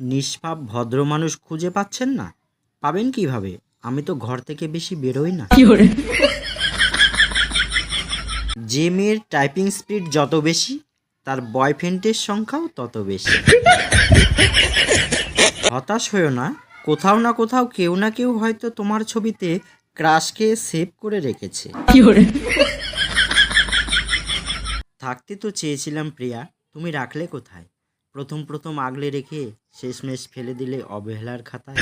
নিষ্পাপ ভদ্র মানুষ খুঁজে পাচ্ছেন না। পাবেন কীভাবে? আমি তো ঘর থেকে বেশি বেরোই না। যে মেয়ের টাইপিং স্পিড যত বেশি তার বয়ফ্রেন্ডের সংখ্যাও তত বেশি। হতাশ হয়েও না। কোথাও না কোথাও কেউ না কেউ হয়তো তোমার ছবিতে ক্রাশকে সেভ করে রেখেছে। থাকতে তো চেয়েছিলাম প্রিয়া তুমি রাখলে কোথায়? প্রথম প্রথম আগলে রেখে শেষমেশ ফেলে দিলে অবহেলার খাতায়।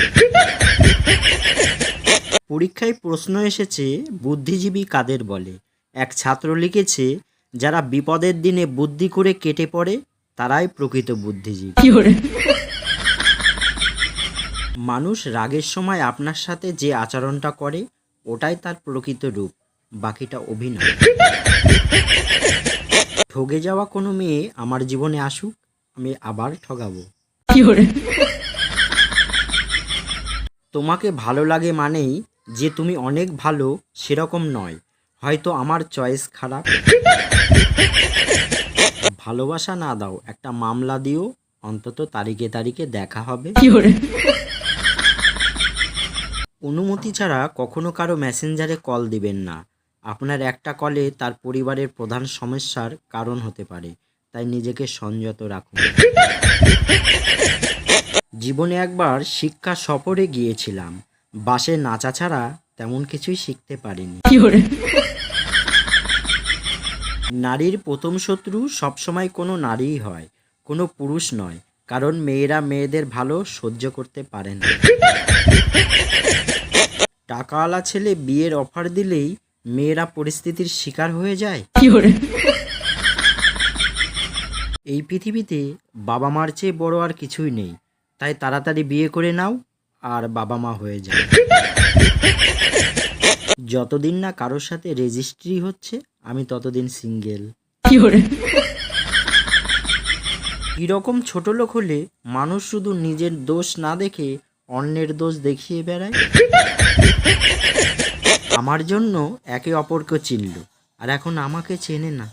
পরীক্ষায় প্রশ্ন এসেছে বুদ্ধিজীবী কাদের বলে? এক ছাত্র লিখেছে যারা বিপদের দিনে বুদ্ধি করে কেটে পড়ে তারাই প্রকৃত বুদ্ধিজীবী। মানুষ রাগের সময় আপনার সাথে যে আচরণটা করে ওটাই তার প্রকৃত রূপ বাকিটা অভিনয়। ঠগে যাওয়া কোনো মেয়ে আমার জীবনে আসুক আমি আবার ঠগাবো। তোমাকে ভালো লাগে মানেই যে তুমি অনেক ভালো সেরকম নয়। হয়তো আমার চয়েস খারাপ। ভালোবাসা না দাও একটা মামলা দিও অন্তত তারিখে তারিখে দেখা হবে। অনুমতি ছাড়া কখনো কারও মেসেঞ্জারে কল দিবেন না। আপনার একটা কলে তার পরিবারের প্রধান সমস্যার কারণ হতে পারে। তাই নিজেকে সংযত রাখুন। জীবনে একবার শিক্ষা সফরে গিয়েছিলাম। বাসে নাচা ছাড়া তেমন কিছুই শিখতে পারিনি। নারীর প্রথম শত্রু সবসময় কোনো নারীই হয় কোনো পুরুষ নয় কারণ মেয়েরা মেয়েদের ভালো সহ্য করতে পারে না। টাকাওয়ালা ছেলে বিয়ের অফার দিলেই মেয়েরা পরিস্থিতির শিকার হয়ে যায়। এই পৃথিবীতে বাবা মার চেয়ে বড় আর কিছুই নেই। তাই তাড়াতাড়ি বিয়ে করে নাও আর বাবা মা হয়ে যায় যতদিন না কারোর সাথে রেজিস্ট্রি হচ্ছে আমি ততদিন সিঙ্গেল কীরকম ছোট লোক হলে মানুষ শুধু নিজের দোষ না দেখে অন্যের দোষ দেখিয়ে বেড়ায়? আমার জন্য একে অপরকে চিনল আর এখন আমাকে চেনে না।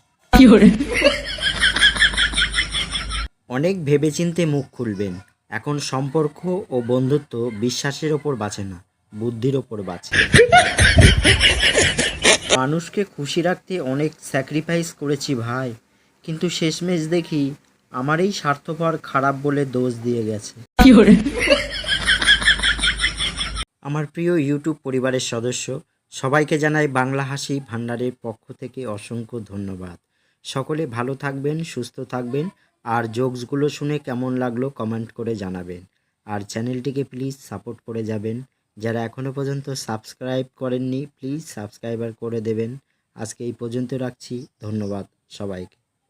অনেক ভেবেচিন্তে মুখ খুলবেন। এখন সম্পর্ক ও বন্ধুত্ব বিশ্বাসের ওপর বাঁচে না বুদ্ধির ওপর বাঁচে। মানুষকে খুশি রাখতে অনেক স্যাক্রিফাইস করেছি ভাই কিন্তু শেষমেশ দেখি আমার এই স্বার্থপর খারাপ বলে দোষ দিয়ে গেছে। আমার প্রিয় ইউটিউব পরিবারের সদস্য সবাইকে জানাই বাংলা হাসি ভান্ডারের পক্ষ থেকে অসংখ্য ধন্যবাদ। সকলে ভালো থাকবেন সুস্থ থাকবেন আর জোকসগুলো শুনে কেমন লাগল কমেন্ট করে জানাবেন। আর চ্যানেলটিকে প্লিজ সাপোর্ট করে যাবেন। যারা এখনও পর্যন্ত সাবস্ক্রাইব করেননি, প্লিজ সাবস্ক্রাইবার করে দেবেন। আজকে এই পর্যন্ত রাখছি। ধন্যবাদ সবাইকে।